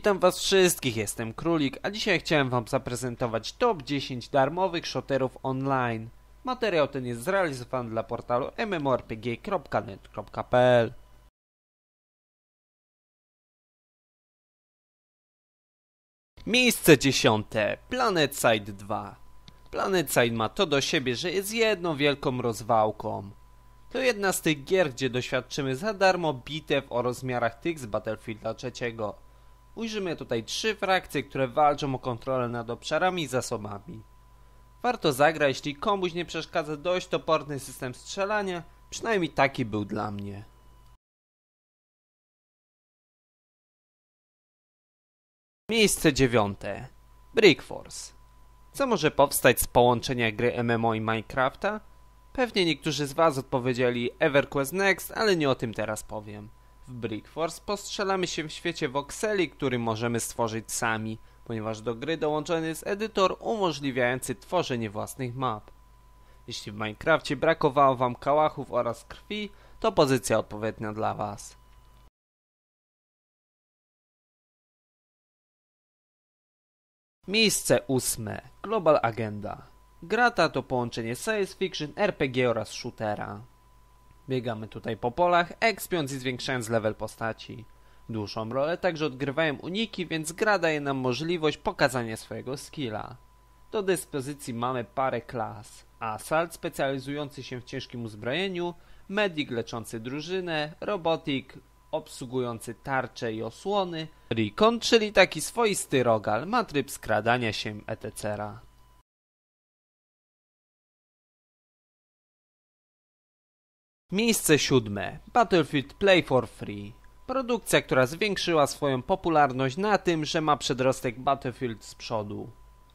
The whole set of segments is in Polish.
Witam was wszystkich, jestem Królik, a dzisiaj chciałem wam zaprezentować top 10 darmowych shooterów online. Materiał ten jest zrealizowany dla portalu mmorpg.net.pl Miejsce dziesiąte. Planet Side 2. Planet Side ma to do siebie, że jest jedną wielką rozwałką. To jedna z tych gier, gdzie doświadczymy za darmo bitew o rozmiarach tych z Battlefielda III. Ujrzymy tutaj trzy frakcje, które walczą o kontrolę nad obszarami i zasobami. Warto zagrać, jeśli komuś nie przeszkadza dość toporny system strzelania, przynajmniej taki był dla mnie. Miejsce dziewiąte. Brick Force. Co może powstać z połączenia gry MMO i Minecrafta? Pewnie niektórzy z Was odpowiedzieli EverQuest Next, ale nie o tym teraz powiem. W Brick Force postrzelamy się w świecie voxeli, który możemy stworzyć sami, ponieważ do gry dołączony jest edytor umożliwiający tworzenie własnych map. Jeśli w Minecrafcie brakowało Wam kałachów oraz krwi, to pozycja odpowiednia dla Was. Miejsce ósme. Global Agenda. Gra ta to połączenie science fiction, RPG oraz shootera. Biegamy tutaj po polach, ekspiąc i zwiększając level postaci. Dłuższą rolę także odgrywają uniki, więc gra daje nam możliwość pokazania swojego skilla. Do dyspozycji mamy parę klas. Assault specjalizujący się w ciężkim uzbrojeniu, Medic leczący drużynę, Robotic obsługujący tarcze i osłony, Recon, czyli taki swoisty rogal, ma tryb skradania się etc. Miejsce siódme. Battlefield Play for Free. Produkcja, która zwiększyła swoją popularność na tym, że ma przedrostek Battlefield z przodu.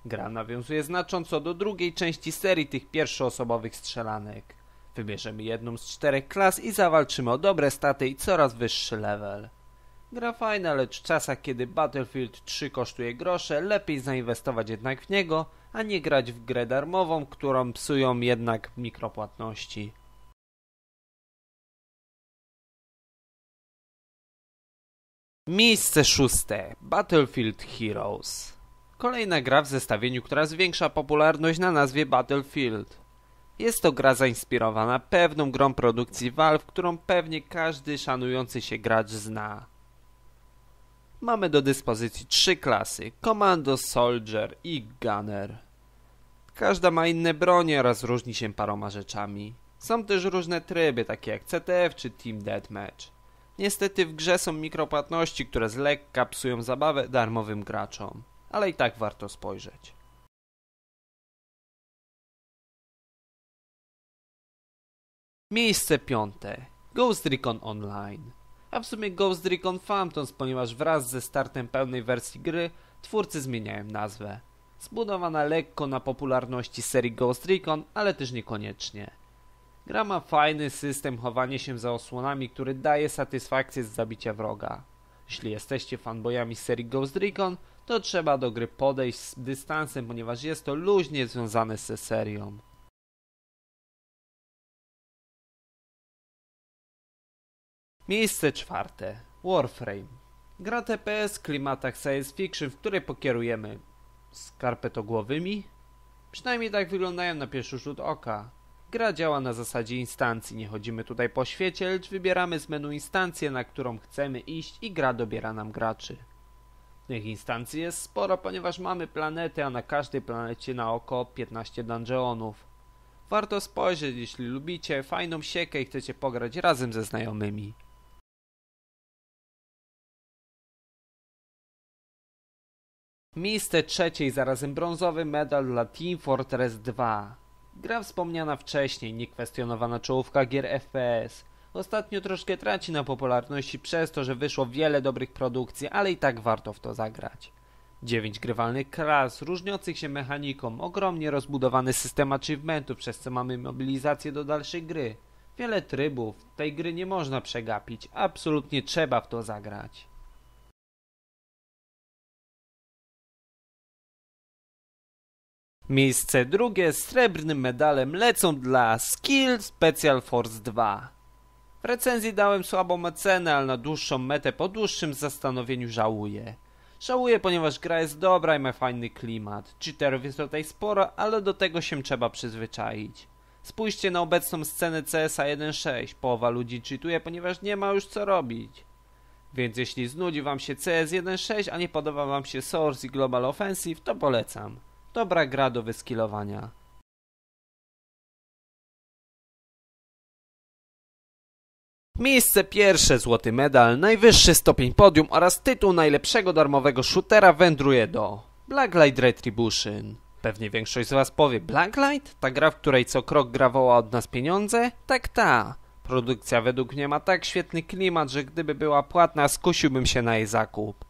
Gra nawiązuje znacząco do drugiej części serii tych pierwszoosobowych strzelanek. Wybierzemy jedną z czterech klas i zawalczymy o dobre staty i coraz wyższy level. Gra fajna, lecz w czasach kiedy Battlefield 3 kosztuje grosze, lepiej zainwestować jednak w niego, a nie grać w grę darmową, którą psują jednak mikropłatności. Miejsce szóste. Battlefield Heroes. Kolejna gra w zestawieniu, która zwiększa popularność na nazwie Battlefield. Jest to gra zainspirowana pewną grą produkcji Valve, którą pewnie każdy szanujący się gracz zna. Mamy do dyspozycji trzy klasy: Commando, Soldier i Gunner. Każda ma inne bronie oraz różni się paroma rzeczami. Są też różne tryby, takie jak CTF czy Team Deathmatch. Niestety w grze są mikropłatności, które z lekka psują zabawę darmowym graczom, ale i tak warto spojrzeć. Miejsce piąte. Ghost Recon Online. A w sumie Ghost Recon Phantoms, ponieważ wraz ze startem pełnej wersji gry twórcy zmieniają nazwę. Zbudowana lekko na popularności serii Ghost Recon, ale też niekoniecznie. Gra ma fajny system chowania się za osłonami, który daje satysfakcję z zabicia wroga. Jeśli jesteście fanboyami serii Ghost Recon, to trzeba do gry podejść z dystansem, ponieważ jest to luźnie związane ze serią. Miejsce czwarte. Warframe. Gra TPS w klimatach science fiction, w której pokierujemy skarpetogłowymi? Przynajmniej tak wyglądają na pierwszy rzut oka. Gra działa na zasadzie instancji. Nie chodzimy tutaj po świecie, lecz wybieramy z menu instancję, na którą chcemy iść i gra dobiera nam graczy. Tych instancji jest sporo, ponieważ mamy planety, a na każdej planecie na oko 15 dungeonów. Warto spojrzeć, jeśli lubicie fajną siekę i chcecie pograć razem ze znajomymi. Miejsce trzecie i zarazem brązowy medal dla Team Fortress 2. Gra wspomniana wcześniej, niekwestionowana czołówka gier FPS. Ostatnio troszkę traci na popularności przez to, że wyszło wiele dobrych produkcji, ale i tak warto w to zagrać. 9 grywalnych klas, różniących się mechaniką, ogromnie rozbudowany system achievementów, przez co mamy mobilizację do dalszej gry. Wiele trybów, tej gry nie można przegapić, absolutnie trzeba w to zagrać. Miejsce drugie z srebrnym medalem lecą dla Skill Special Force 2. W recenzji dałem słabą ocenę, ale na dłuższą metę po dłuższym zastanowieniu żałuję. Żałuję, ponieważ gra jest dobra i ma fajny klimat. Cheaterów jest tutaj sporo, ale do tego się trzeba przyzwyczaić. Spójrzcie na obecną scenę CSA 1.6. Połowa ludzi cheatuje, ponieważ nie ma już co robić. Więc jeśli znudzi wam się CS 1.6, a nie podoba wam się Source i Global Offensive, to polecam. Dobra gra do wyskilowania. Miejsce pierwsze, złoty medal, najwyższy stopień podium oraz tytuł najlepszego darmowego shootera wędruje do Blacklight Retribution. Pewnie większość z was powie Blacklight? Ta gra, w której co krok gra woła od nas pieniądze? Tak ta. Produkcja według mnie ma tak świetny klimat, że gdyby była płatna, skusiłbym się na jej zakup.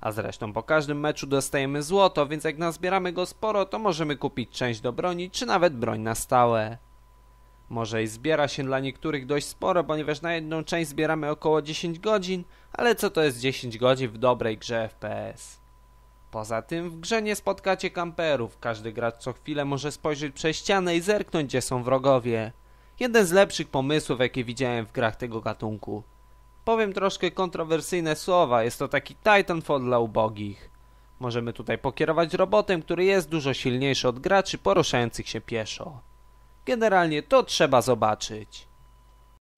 A zresztą po każdym meczu dostajemy złoto, więc jak nazbieramy go sporo, to możemy kupić część do broni, czy nawet broń na stałe. Może i zbiera się dla niektórych dość sporo, ponieważ na jedną część zbieramy około 10 godzin, ale co to jest 10 godzin w dobrej grze FPS? Poza tym w grze nie spotkacie kamperów, każdy gracz co chwilę może spojrzeć przez ścianę i zerknąć gdzie są wrogowie. Jeden z lepszych pomysłów jakie widziałem w grach tego gatunku. Powiem troszkę kontrowersyjne słowa, jest to taki Titanfall dla ubogich. Możemy tutaj pokierować robotem, który jest dużo silniejszy od graczy poruszających się pieszo. Generalnie to trzeba zobaczyć.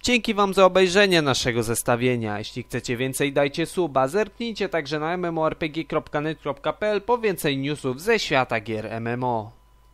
Dzięki Wam za obejrzenie naszego zestawienia. Jeśli chcecie więcej, dajcie suba. Zerknijcie także na mmorpg.net.pl po więcej newsów ze świata gier MMO.